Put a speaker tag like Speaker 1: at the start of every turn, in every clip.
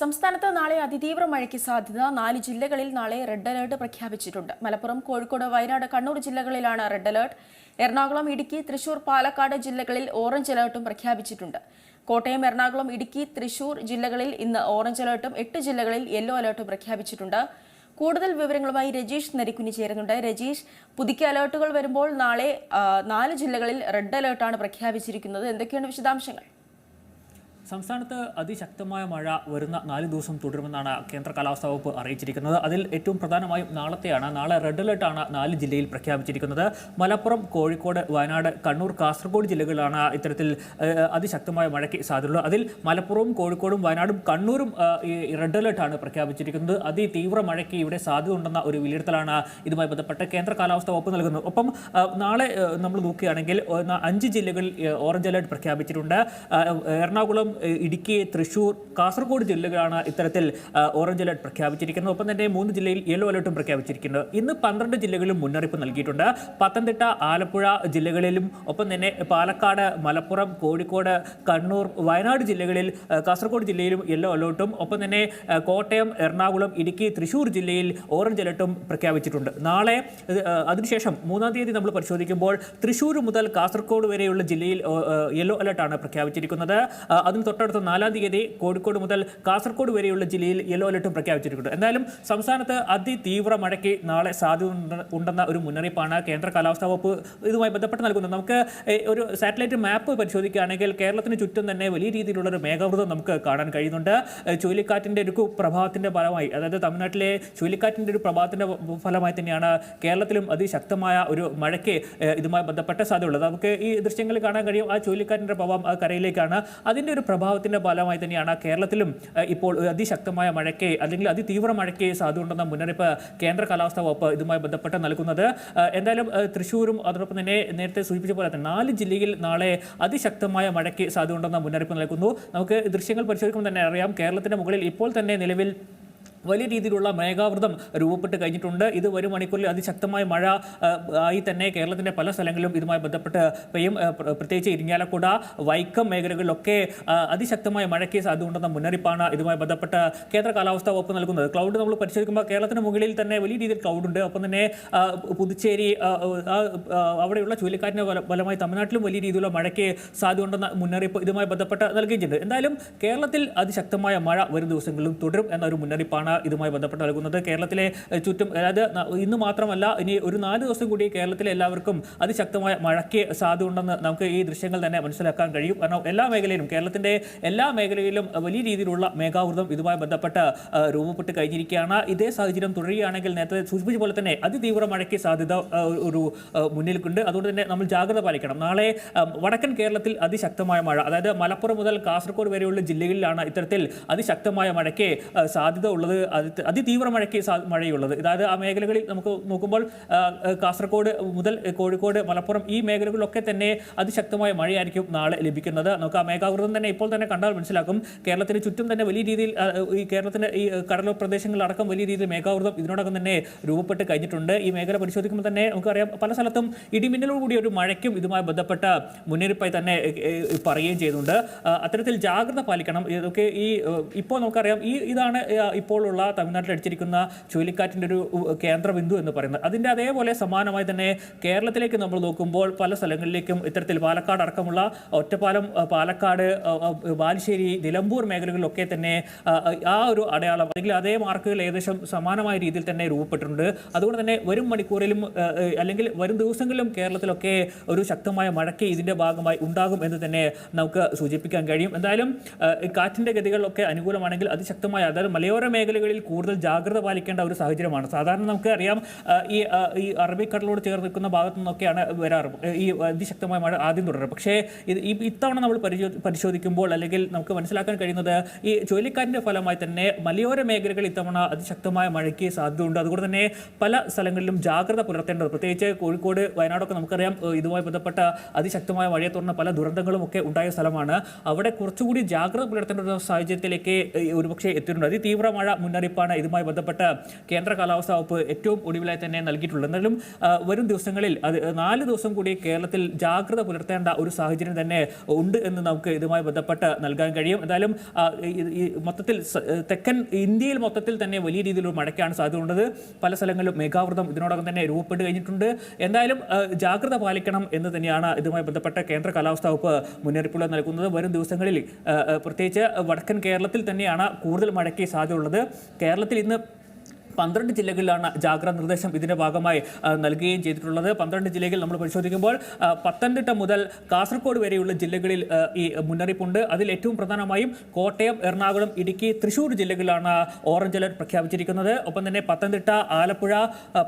Speaker 1: സംസ്ഥാനത്ത് നാളെ അതിതീവ്ര മഴയ്ക്ക് സാധ്യത നാല് ജില്ലകളിൽ നാളെ റെഡ് അലേർട്ട് പ്രഖ്യാപിച്ചിട്ടുണ്ട് മലപ്പുറം കോഴിക്കോട് വയനാട് കണ്ണൂർ ജില്ലകളിലാണ് റെഡ് അലേർട്ട് എറണാകുളം ഇടുക്കി തൃശൂർ പാലക്കാട് ജില്ലകളിൽ ഓറഞ്ച് അലേർട്ടും പ്രഖ്യാപിച്ചിട്ടുണ്ട് കോട്ടയം എറണാകുളം ഇടുക്കി തൃശൂർ ജില്ലകളിൽ ഇന്ന് ഓറഞ്ച് അലേർട്ടും എട്ട് ജില്ലകളിൽ യെല്ലോ അലേർട്ടും പ്രഖ്യാപിച്ചിട്ടുണ്ട് കൂടുതൽ വിവരങ്ങളുമായി രജീഷ് നരിക്കുനി ചേരുന്നുണ്ട് രജീഷ് പുതുക്കിയ അലേർട്ടുകൾ വരുമ്പോൾ നാളെ നാല് ജില്ലകളിൽ റെഡ് അലേർട്ടാണ് പ്രഖ്യാപിച്ചിരിക്കുന്നത് എന്തൊക്കെയാണ് വിശദാംശങ്ങൾ
Speaker 2: സംസ്ഥാനത്ത് അതിശക്തമായ മഴ വരുന്ന നാല് ദിവസം തുടരുമെന്നാണ് കേന്ദ്ര കാലാവസ്ഥാ വകുപ്പ് അറിയിച്ചിരിക്കുന്നത് അതിൽ ഏറ്റവും പ്രധാനമായും നാളത്തെയാണ് നാളെ റെഡ് അലേർട്ടാണ് നാല് ജില്ലയിൽ പ്രഖ്യാപിച്ചിരിക്കുന്നത് മലപ്പുറം കോഴിക്കോട് വയനാട് കണ്ണൂർ കാസർഗോഡ് ജില്ലകളിലാണ് ഇത്തരത്തിൽ അതിശക്തമായ മഴയ്ക്ക് സാധ്യതയുള്ളത് അതിൽ മലപ്പുറവും കോഴിക്കോടും വയനാടും കണ്ണൂരും ഈ റെഡ് അലേർട്ടാണ് പ്രഖ്യാപിച്ചിരിക്കുന്നത് അതിതീവ്ര മഴയ്ക്ക് ഇവിടെ സാധ്യത ഉണ്ടെന്ന ഒരു വിലയിരുത്തലാണ് ഇതുമായി ബന്ധപ്പെട്ട് കേന്ദ്ര കാലാവസ്ഥാ വകുപ്പ് നൽകുന്നത് ഒപ്പം നാളെ നമ്മൾ നോക്കുകയാണെങ്കിൽ അഞ്ച് ജില്ലകളിൽ ഓറഞ്ച് അലർട്ട് പ്രഖ്യാപിച്ചിട്ടുണ്ട് എറണാകുളം ഇടുക്കി തൃശൂർ കാസർഗോഡ് ജില്ലകളാണ് ഇത്തരത്തിൽ ഓറഞ്ച് അലർട്ട് പ്രഖ്യാപിച്ചിരിക്കുന്നത് ഒപ്പം തന്നെ മൂന്ന് ജില്ലയിൽ യെല്ലോ അലേർട്ടും പ്രഖ്യാപിച്ചിരിക്കുന്നത് ഇന്ന് പന്ത്രണ്ട് ജില്ലകളിലും മുന്നറിയിപ്പ് നൽകിയിട്ടുണ്ട് പത്തനംതിട്ട ആലപ്പുഴ ജില്ലകളിലും ഒപ്പം തന്നെ പാലക്കാട് മലപ്പുറം കോഴിക്കോട് കണ്ണൂർ വയനാട് ജില്ലകളിൽ കാസർഗോഡ് ജില്ലയിലും യെല്ലോ അലേർട്ടും ഒപ്പം തന്നെ കോട്ടയം എറണാകുളം ഇടുക്കി തൃശൂർ ജില്ലയിൽ ഓറഞ്ച് അലേർട്ടും പ്രഖ്യാപിച്ചിട്ടുണ്ട് നാളെ അതിനുശേഷം മൂന്നാം തീയതി നമ്മൾ പരിശോധിക്കുമ്പോൾ തൃശൂർ മുതൽ കാസർഗോഡ് വരെയുള്ള ജില്ലയിൽ യെല്ലോ അലേർട്ടാണ് പ്രഖ്യാപിച്ചിരിക്കുന്നത് അതിന് തൊട്ടടുത്ത നാലാം തീയതി കോഴിക്കോട് മുതൽ കാസർഗോഡ് വരെയുള്ള ജില്ലയിൽ യെല്ലോ അലർട്ടും പ്രഖ്യാപിച്ചിട്ടുണ്ട് എന്തായാലും സംസ്ഥാനത്ത് അതിതീവ്ര മഴയ്ക്ക് നാളെ സാധ്യത ഉണ്ടെന്ന ഒരു മുന്നറിയിപ്പാണ് കേന്ദ്ര കാലാവസ്ഥാ വകുപ്പ് ഇതുമായി ബന്ധപ്പെട്ട് നൽകുന്നത് നമുക്ക് ഒരു സാറ്റലൈറ്റ് മാപ്പ് പരിശോധിക്കുകയാണെങ്കിൽ കേരളത്തിന് ചുറ്റും തന്നെ വലിയ രീതിയിലുള്ള ഒരു മേഘാവൃതം നമുക്ക് കാണാൻ കഴിയുന്നുണ്ട് ചുഴലിക്കാറ്റിൻ്റെ ഒരു പ്രഭാവത്തിൻ്റെ ഫലമായി അതായത് തമിഴ്നാട്ടിലെ ചുഴലിക്കാറ്റിൻ്റെ ഒരു പ്രഭാവത്തിൻ്റെ ഫലമായി തന്നെയാണ് കേരളത്തിലും അതിശക്തമായ ഒരു മഴയ്ക്ക് ഇതുമായി ബന്ധപ്പെട്ട സാധ്യതയുള്ളത് നമുക്ക് ഈ ദൃശ്യങ്ങളിൽ കാണാൻ കഴിയും ആ ചുഴലിക്കാറ്റിൻ്റെ പ്രഭാവം കരയിലേക്കാണ് അതിൻ്റെ ഒരു പ്രഭാവത്തിൻ്റെ ഫലമായി തന്നെയാണ് കേരളത്തിലും ഇപ്പോൾ അതിശക്തമായ മഴയ്ക്ക് അല്ലെങ്കിൽ അതിതീവ്ര മഴയ്ക്ക് സാധ്യതയുണ്ടെന്ന മുന്നറിയിപ്പ് കേന്ദ്ര കാലാവസ്ഥാ വകുപ്പ് ഇതുമായി ബന്ധപ്പെട്ട് നൽകുന്നത് എന്തായാലും തൃശ്ശൂരും അതോടൊപ്പം തന്നെ നേരത്തെ സൂചിപ്പിച്ച പോലെ തന്നെ നാല് ജില്ലയിൽ നാളെ അതിശക്തമായ മഴയ്ക്ക് സാധ്യതയുണ്ടെന്ന മുന്നറിയിപ്പ് നൽകുന്നു നമുക്ക് ദൃശ്യങ്ങൾ പരിശോധിക്കുമ്പോൾ തന്നെ അറിയാം കേരളത്തിൻ്റെ മുകളിൽ ഇപ്പോൾ തന്നെ നിലവിൽ വലിയ രീതിയിലുള്ള മേഘാവൃതം രൂപപ്പെട്ട് കഴിഞ്ഞിട്ടുണ്ട് ഇത് വരും മണിക്കൂറിൽ അതിശക്തമായ മഴ ആയി തന്നെ കേരളത്തിൻ്റെ പല സ്ഥലങ്ങളിലും ഇതുമായി ബന്ധപ്പെട്ട് പെയ്യും പ്രത്യേകിച്ച് ഇരിങ്ങാലക്കുട വൈക്കം മേഖലകളിലൊക്കെ അതിശക്തമായ മഴയ്ക്ക് സാധ്യതയുണ്ടെന്ന മുന്നറിയിപ്പാണ് ഇതുമായി ബന്ധപ്പെട്ട് കേന്ദ്ര കാലാവസ്ഥ വകുപ്പ് നൽകുന്നത് ക്ലൗഡ് നമ്മൾ പരിശോധിക്കുമ്പോൾ കേരളത്തിന് മുകളിൽ തന്നെ വലിയ രീതിയിൽ ക്ലൗഡ് ഉണ്ട് ഒപ്പം തന്നെ പുതുച്ചേരി അവിടെയുള്ള ചുഴലിക്കാറ്റിന് ഫലമായി തമിഴ്നാട്ടിലും വലിയ രീതിയിലുള്ള മഴയ്ക്ക് സാധ്യതയുണ്ടെന്ന മുന്നറിയിപ്പ് ഇതുമായി ബന്ധപ്പെട്ട് നൽകിയിട്ടുണ്ട് എന്തായാലും കേരളത്തിൽ അതിശക്തമായ മഴ വരും ദിവസങ്ങളിലും തുടരും എന്നൊരു മുന്നറിയിപ്പാണ് ഇതുമായി ബന്ധപ്പെട്ട് നൽകുന്നത് കേരളത്തിലെ ചുറ്റും അതായത് ഇന്ന് മാത്രമല്ല ഇനി ഒരു നാല് ദിവസം കൂടി കേരളത്തിലെ എല്ലാവർക്കും അതിശക്തമായ മഴയ്ക്ക് സാധ്യതയുണ്ടെന്ന് നമുക്ക് ഈ ദൃശ്യങ്ങൾ തന്നെ മനസ്സിലാക്കാൻ കഴിയും കാരണം എല്ലാ മേഖലയിലും കേരളത്തിൻ്റെ എല്ലാ മേഖലയിലും വലിയ രീതിയിലുള്ള മേഘാവൃതം ഇതുമായി ബന്ധപ്പെട്ട് രൂപപ്പെട്ട് കഴിഞ്ഞിരിക്കുകയാണ് ഇതേ സാഹചര്യം തുടരുകയാണെങ്കിൽ നേരത്തെ സൂചിപ്പിച്ച പോലെ തന്നെ അതിതീവ്ര മഴയ്ക്ക് സാധ്യത ഒരു മുന്നിൽക്കുണ്ട് അതുകൊണ്ട് തന്നെ നമ്മൾ ജാഗ്രത പാലിക്കണം നാളെ വടക്കൻ കേരളത്തിൽ അതിശക്തമായ മഴ അതായത് മലപ്പുറം മുതൽ കാസർഗോഡ് വരെയുള്ള ജില്ലകളിലാണ് ഇത്തരത്തിൽ അതിശക്തമായ മഴയ്ക്ക് സാധ്യത ഉള്ളത് അതി അതിതീവ്ര മഴയ്ക്ക് മഴയുള്ളത് അതായത് ആ മേഖലകളിൽ നമുക്ക് നോക്കുമ്പോൾ കാസർഗോഡ് മുതൽ കോഴിക്കോട് മലപ്പുറം ഈ മേഖലകളിലൊക്കെ തന്നെ അതിശക്തമായ മഴയായിരിക്കും നാളെ ലഭിക്കുന്നത് നമുക്ക് ആ മേഘാവൃതം തന്നെ ഇപ്പോൾ തന്നെ കണ്ടാൽ മനസ്സിലാക്കും കേരളത്തിന് ചുറ്റും തന്നെ വലിയ രീതിയിൽ ഈ കേരളത്തിൻ്റെ ഈ കടലോര പ്രദേശങ്ങളിലടക്കം വലിയ രീതിയിൽ മേഘാവൃതം ഇതിനോടകം തന്നെ രൂപപ്പെട്ട് കഴിഞ്ഞിട്ടുണ്ട് ഈ മേഖല പരിശോധിക്കുമ്പോൾ തന്നെ നമുക്കറിയാം പല സ്ഥലത്തും ഇടിമിന്നലോട് കൂടിയ ഒരു മഴയ്ക്കും ഇതുമായി ബന്ധപ്പെട്ട മുന്നറിയിപ്പായി തന്നെ പറയുകയും ചെയ്യുന്നുണ്ട് അത്തരത്തിൽ ജാഗ്രത പാലിക്കണം ഇതൊക്കെ ഈ ഇപ്പോൾ നമുക്കറിയാം ഈ ഇതാണ് ഇപ്പോൾ ഉള്ള തമിഴ്നാട്ടിൽ അടിച്ചിരിക്കുന്ന ചുഴലിക്കാറ്റിൻ്റെ ഒരു കേന്ദ്ര ബിന്ദു എന്ന് പറയുന്നത് അതിൻ്റെ അതേപോലെ സമാനമായി തന്നെ കേരളത്തിലേക്ക് നമ്മൾ നോക്കുമ്പോൾ പല സ്ഥലങ്ങളിലേക്കും ഇത്തരത്തിൽ പാലക്കാട് അടക്കമുള്ള ഒറ്റപ്പാലം പാലക്കാട് ബാലുശ്ശേരി നിലമ്പൂർ മേഖലകളിലൊക്കെ തന്നെ ആ ഒരു അടയാളം അല്ലെങ്കിൽ അതേ മാർക്കുകൾ ഏകദേശം സമാനമായ രീതിയിൽ തന്നെ രൂപപ്പെട്ടിട്ടുണ്ട് അതുകൊണ്ട് തന്നെ വരും മണിക്കൂറിലും അല്ലെങ്കിൽ വരും ദിവസങ്ങളിലും കേരളത്തിലൊക്കെ ഒരു ശക്തമായ മഴയ്ക്ക് ഇതിൻ്റെ ഭാഗമായി ഉണ്ടാകും എന്ന് തന്നെ നമുക്ക് സൂചിപ്പിക്കാൻ കഴിയും എന്തായാലും കാറ്റിൻ്റെ ഗതികളൊക്കെ അനുകൂലമാണെങ്കിൽ അതിശക്തമായ അതായത് മലയോര മേഖല മേഖലകളിൽ കൂടുതൽ ജാഗ്രത പാലിക്കേണ്ട ഒരു സാഹചര്യമാണ് സാധാരണ നമുക്ക് അറിയാം ഈ ഈ അറബിക്കടലോട് ചേർന്ന് നിൽക്കുന്ന ഭാഗത്തു നിന്നൊക്കെയാണ് വരാറ് ഈ അതിശക്തമായ മഴ ആദ്യം തുടരുക പക്ഷേ ഇത് ഇത്തവണ നമ്മൾ പരിശോധിക്കുമ്പോൾ അല്ലെങ്കിൽ നമുക്ക് മനസ്സിലാക്കാൻ കഴിയുന്നത് ഈ ചുഴലിക്കാറ്റിൻ്റെ ഫലമായി തന്നെ മലയോര മേഖലകൾ ഇത്തവണ അതിശക്തമായ മഴയ്ക്ക് സാധ്യതയുണ്ട് അതുകൊണ്ട് തന്നെ പല സ്ഥലങ്ങളിലും ജാഗ്രത പുലർത്തേണ്ടത് പ്രത്യേകിച്ച് കോഴിക്കോട് വയനാടൊക്കെ നമുക്കറിയാം ഇതുമായി ബന്ധപ്പെട്ട അതിശക്തമായ മഴയെ തുടർന്ന് പല ദുരന്തങ്ങളും ഒക്കെ ഉണ്ടായ സ്ഥലമാണ് അവിടെ കുറച്ചുകൂടി ജാഗ്രത പുലർത്തേണ്ട ഒരു സാഹചര്യത്തിലേക്ക് ഒരുപക്ഷെ എത്തിയിട്ടുണ്ട് അതിതീവ്ര മഴ മുന്നറിയിപ്പാണ് ഇതുമായി ബന്ധപ്പെട്ട് കേന്ദ്ര കാലാവസ്ഥാ വകുപ്പ് ഏറ്റവും ഒടുവിലായി തന്നെ നൽകിയിട്ടുള്ളത് എന്നാലും വരും ദിവസങ്ങളിൽ അത് നാല് ദിവസം കൂടി കേരളത്തിൽ ജാഗ്രത പുലർത്തേണ്ട ഒരു സാഹചര്യം തന്നെ ഉണ്ട് എന്ന് നമുക്ക് ഇതുമായി ബന്ധപ്പെട്ട് നൽകാൻ കഴിയും എന്തായാലും മൊത്തത്തിൽ തെക്കൻ ഇന്ത്യയിൽ മൊത്തത്തിൽ തന്നെ വലിയ രീതിയിലൊരു മഴയ്ക്കാണ് സാധ്യതയുള്ളത് പല സ്ഥലങ്ങളിലും മേഘാവൃതം ഇതിനോടകം തന്നെ രൂപപ്പെട്ട് കഴിഞ്ഞിട്ടുണ്ട് എന്തായാലും ജാഗ്രത പാലിക്കണം എന്ന് തന്നെയാണ് ഇതുമായി ബന്ധപ്പെട്ട കേന്ദ്ര കാലാവസ്ഥാ വകുപ്പ് മുന്നറിയിപ്പുകൾ നൽകുന്നത് വരും ദിവസങ്ങളിൽ പ്രത്യേകിച്ച് വടക്കൻ കേരളത്തിൽ തന്നെയാണ് കൂടുതൽ മഴയ്ക്ക് സാധ്യതയുള്ളത് കേരളത്തിൽ ഇന്ന് പന്ത്രണ്ട് ജില്ലകളിലാണ് ജാഗ്രത നിർദ്ദേശം ഇതിൻ്റെ ഭാഗമായി നൽകുകയും ചെയ്തിട്ടുള്ളത് പന്ത്രണ്ട് ജില്ലകളിൽ നമ്മൾ പരിശോധിക്കുമ്പോൾ പത്തനംതിട്ട മുതൽ കാസർഗോഡ് വരെയുള്ള ജില്ലകളിൽ ഈ മുന്നറിയിപ്പുണ്ട് അതിൽ ഏറ്റവും പ്രധാനമായും കോട്ടയം എറണാകുളം ഇടുക്കി തൃശൂർ ജില്ലകളിലാണ് ഓറഞ്ച് അലർട്ട് പ്രഖ്യാപിച്ചിരിക്കുന്നത് ഒപ്പം തന്നെ പത്തനംതിട്ട ആലപ്പുഴ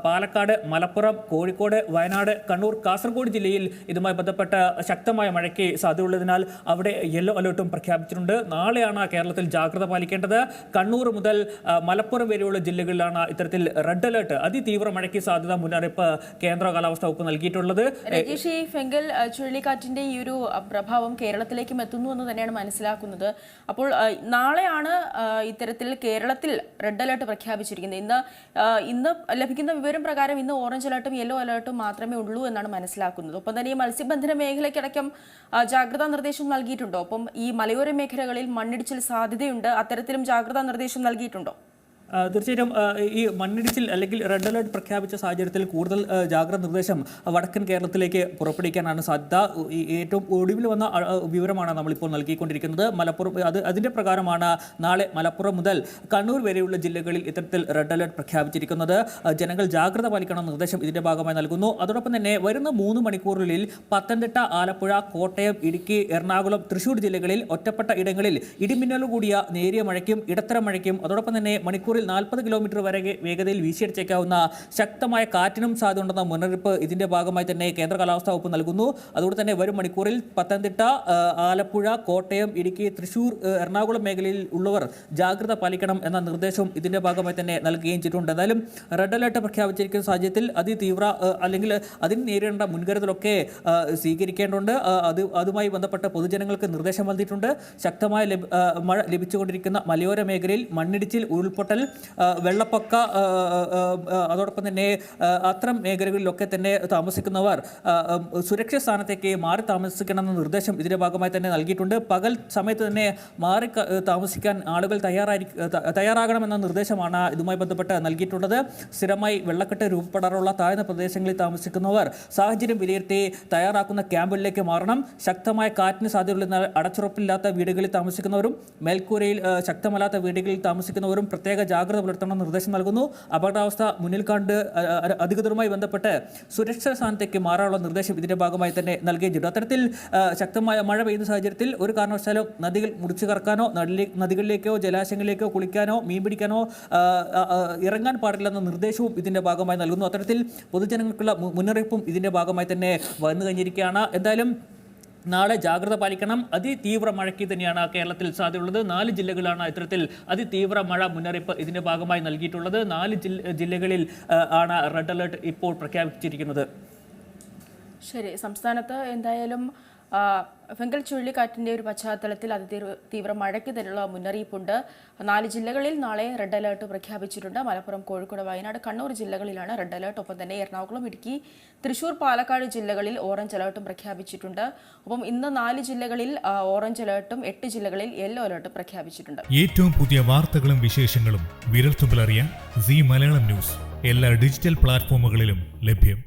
Speaker 2: പാലക്കാട് മലപ്പുറം കോഴിക്കോട് വയനാട് കണ്ണൂർ കാസർഗോഡ് ജില്ലയിൽ ഇതുമായി ബന്ധപ്പെട്ട ശക്തമായ മഴയ്ക്ക് സാധ്യതയുള്ളതിനാൽ അവിടെ യെല്ലോ അലേർട്ടും പ്രഖ്യാപിച്ചിട്ടുണ്ട് നാളെയാണ് കേരളത്തിൽ ജാഗ്രത പാലിക്കേണ്ടത് കണ്ണൂർ മുതൽ മലപ്പുറം വരെയുള്ള ജില്ലകളിലാണ് ഇത്തരത്തിൽ റെഡ് അലേർട്ട് അതിതീവ്ര മഴയ്ക്ക് സാധ്യത മുന്നറിയിപ്പ് കേന്ദ്ര കാലാവസ്ഥ വകുപ്പ് നൽകിയിട്ടുള്ളത്
Speaker 1: ഈ ഫെങ്കൽ ചുഴലിക്കാറ്റിന്റെ ഈ ഒരു പ്രഭാവം കേരളത്തിലേക്കും എത്തുന്നു എന്ന് തന്നെയാണ് മനസ്സിലാക്കുന്നത് അപ്പോൾ നാളെയാണ് ഇത്തരത്തിൽ കേരളത്തിൽ റെഡ് അലേർട്ട് പ്രഖ്യാപിച്ചിരിക്കുന്നത് ഇന്ന് ഇന്ന് ലഭിക്കുന്ന വിവരം പ്രകാരം ഇന്ന് ഓറഞ്ച് അലേർട്ടും യെല്ലോ അലേർട്ടും മാത്രമേ ഉള്ളൂ എന്നാണ് മനസ്സിലാക്കുന്നത് ഒപ്പം തന്നെ ഈ മത്സ്യബന്ധന മേഖലയ്ക്കടക്കം ജാഗ്രതാ നിർദ്ദേശം നൽകിയിട്ടുണ്ടോ ഒപ്പം ഈ മലയോര മേഖലകളിൽ മണ്ണിടിച്ചിൽ സാധ്യതയുണ്ട് അത്തരത്തിലും ജാഗ്രതാ നിർദ്ദേശം നൽകിയിട്ടുണ്ടോ
Speaker 2: തീർച്ചയായിട്ടും ഈ മണ്ണിടിച്ചിൽ അല്ലെങ്കിൽ റെഡ് അലർട്ട് പ്രഖ്യാപിച്ച സാഹചര്യത്തിൽ കൂടുതൽ ജാഗ്രത നിർദ്ദേശം വടക്കൻ കേരളത്തിലേക്ക് പുറപ്പെടുവിക്കാനാണ് സാധ്യത ഏറ്റവും ഒടുവിൽ വന്ന വിവരമാണ് നമ്മളിപ്പോൾ നൽകിക്കൊണ്ടിരിക്കുന്നത് മലപ്പുറം അത് അതിൻ്റെ പ്രകാരമാണ് നാളെ മലപ്പുറം മുതൽ കണ്ണൂർ വരെയുള്ള ജില്ലകളിൽ ഇത്തരത്തിൽ റെഡ് അലർട്ട് പ്രഖ്യാപിച്ചിരിക്കുന്നത് ജനങ്ങൾ ജാഗ്രത പാലിക്കണം നിർദ്ദേശം ഇതിൻ്റെ ഭാഗമായി നൽകുന്നു അതോടൊപ്പം തന്നെ വരുന്ന മൂന്ന് മണിക്കൂറിൽ പത്തനംതിട്ട ആലപ്പുഴ കോട്ടയം ഇടുക്കി എറണാകുളം തൃശൂർ ജില്ലകളിൽ ഒറ്റപ്പെട്ട ഇടങ്ങളിൽ ഇടിമിന്നലുകൂടിയ നേരിയ മഴയ്ക്കും ഇടത്തരം മഴയ്ക്കും അതോടൊപ്പം തന്നെ മണിക്കൂറിൽ മണിക്കൂറിൽ നാൽപ്പത് കിലോമീറ്റർ വരെ വേഗതയിൽ വീശിയടിച്ചേക്കാവുന്ന ശക്തമായ കാറ്റിനും സാധ്യതയുണ്ടെന്ന മുന്നറിയിപ്പ് ഇതിന്റെ ഭാഗമായി തന്നെ കേന്ദ്ര കാലാവസ്ഥാ വകുപ്പ് നൽകുന്നു അതുകൊണ്ട് തന്നെ വരും മണിക്കൂറിൽ പത്തനംതിട്ട ആലപ്പുഴ കോട്ടയം ഇടുക്കി തൃശൂർ എറണാകുളം മേഖലയിൽ ഉള്ളവർ ജാഗ്രത പാലിക്കണം എന്ന നിർദ്ദേശവും ഇതിന്റെ ഭാഗമായി തന്നെ നൽകുകയും ചെയ്തിട്ടുണ്ട് എന്നാലും റെഡ് അലർട്ട് പ്രഖ്യാപിച്ചിരിക്കുന്ന സാഹചര്യത്തിൽ അതിതീവ്ര അല്ലെങ്കിൽ അതിന് നേരിടേണ്ട മുൻകരുതലൊക്കെ സ്വീകരിക്കേണ്ടതുണ്ട് അത് അതുമായി ബന്ധപ്പെട്ട പൊതുജനങ്ങൾക്ക് നിർദ്ദേശം നൽകിയിട്ടുണ്ട് ശക്തമായ മഴ ലഭിച്ചുകൊണ്ടിരിക്കുന്ന മലയോര മേഖലയിൽ മണ്ണിടിച്ചിൽ ഉരുൾപൊട്ടൽ വെള്ളപ്പൊക്ക അതോടൊപ്പം തന്നെ അത്തരം മേഖലകളിലൊക്കെ തന്നെ താമസിക്കുന്നവർ സുരക്ഷിത സ്ഥാനത്തേക്ക് മാറി താമസിക്കണമെന്ന നിർദ്ദേശം ഇതിൻ്റെ ഭാഗമായി തന്നെ നൽകിയിട്ടുണ്ട് പകൽ സമയത്ത് തന്നെ മാറി താമസിക്കാൻ ആളുകൾ തയ്യാറായി തയ്യാറാകണമെന്ന നിർദ്ദേശമാണ് ഇതുമായി ബന്ധപ്പെട്ട് നൽകിയിട്ടുള്ളത് സ്ഥിരമായി വെള്ളക്കെട്ട് രൂപപ്പെടാറുള്ള താഴ്ന്ന പ്രദേശങ്ങളിൽ താമസിക്കുന്നവർ സാഹചര്യം വിലയിരുത്തി തയ്യാറാക്കുന്ന ക്യാമ്പുകളിലേക്ക് മാറണം ശക്തമായ കാറ്റിന് സാധ്യതയുള്ള അടച്ചുറപ്പില്ലാത്ത വീടുകളിൽ താമസിക്കുന്നവരും മേൽക്കൂരയിൽ ശക്തമല്ലാത്ത വീടുകളിൽ താമസിക്കുന്നവരും പ്രത്യേക ജാഗ്രത പുലർത്തണമെന്ന് നിർദ്ദേശം നൽകുന്നു അപകടാവസ്ഥ മുന്നിൽ കണ്ട് അധികൃതരുമായി ബന്ധപ്പെട്ട് സുരക്ഷാ സ്ഥാനത്തേക്ക് മാറാനുള്ള നിർദ്ദേശം ഇതിന്റെ ഭാഗമായി തന്നെ നൽകിയിട്ടുണ്ട് അത്തരത്തിൽ ശക്തമായ മഴ പെയ്യുന്ന സാഹചര്യത്തിൽ ഒരു കാരണവശാലും നദികൾ മുറിച്ചു കറക്കാനോ നദികളിലേക്കോ ജലാശയങ്ങളിലേക്കോ കുളിക്കാനോ മീൻ പിടിക്കാനോ ഇറങ്ങാൻ പാടില്ലെന്ന നിർദ്ദേശവും ഇതിന്റെ ഭാഗമായി നൽകുന്നു അത്തരത്തിൽ പൊതുജനങ്ങൾക്കുള്ള മുന്നറിയിപ്പും ഇതിന്റെ ഭാഗമായി തന്നെ വന്നു കഴിഞ്ഞിരിക്കുകയാണ് എന്തായാലും നാളെ ജാഗ്രത പാലിക്കണം അതിതീവ്ര മഴയ്ക്ക് തന്നെയാണ് കേരളത്തിൽ സാധ്യതയുള്ളത് നാല് ജില്ലകളാണ് ഇത്തരത്തിൽ അതിതീവ്ര മഴ മുന്നറിയിപ്പ് ഇതിന്റെ ഭാഗമായി നൽകിയിട്ടുള്ളത് നാല് ജില്ലകളിൽ ആണ് റെഡ് അലർട്ട് ഇപ്പോൾ പ്രഖ്യാപിച്ചിരിക്കുന്നത്
Speaker 1: ശരി സംസ്ഥാനത്ത് എന്തായാലും ഫെങ്കൽ ചുഴലിക്കാറ്റിന്റെ ഒരു പശ്ചാത്തലത്തിൽ അതിതീവ്ര മഴയ്ക്ക് തന്നെയുള്ള മുന്നറിയിപ്പുണ്ട് നാല് ജില്ലകളിൽ നാളെ റെഡ് അലേർട്ട് പ്രഖ്യാപിച്ചിട്ടുണ്ട് മലപ്പുറം കോഴിക്കോട് വയനാട് കണ്ണൂർ ജില്ലകളിലാണ് റെഡ് അലേർട്ട് ഒപ്പം തന്നെ എറണാകുളം ഇടുക്കി തൃശൂർ പാലക്കാട് ജില്ലകളിൽ ഓറഞ്ച് അലേർട്ടും പ്രഖ്യാപിച്ചിട്ടുണ്ട് ഒപ്പം ഇന്ന് നാല് ജില്ലകളിൽ ഓറഞ്ച് അലേർട്ടും എട്ട് ജില്ലകളിൽ യെല്ലോ അലേർട്ടും പ്രഖ്യാപിച്ചിട്ടുണ്ട്
Speaker 3: ഏറ്റവും പുതിയ വാർത്തകളും വിശേഷങ്ങളും വിരൽ സി മലയാളം ന്യൂസ് എല്ലാ ഡിജിറ്റൽ പ്ലാറ്റ്ഫോമുകളിലും ലഭ്യം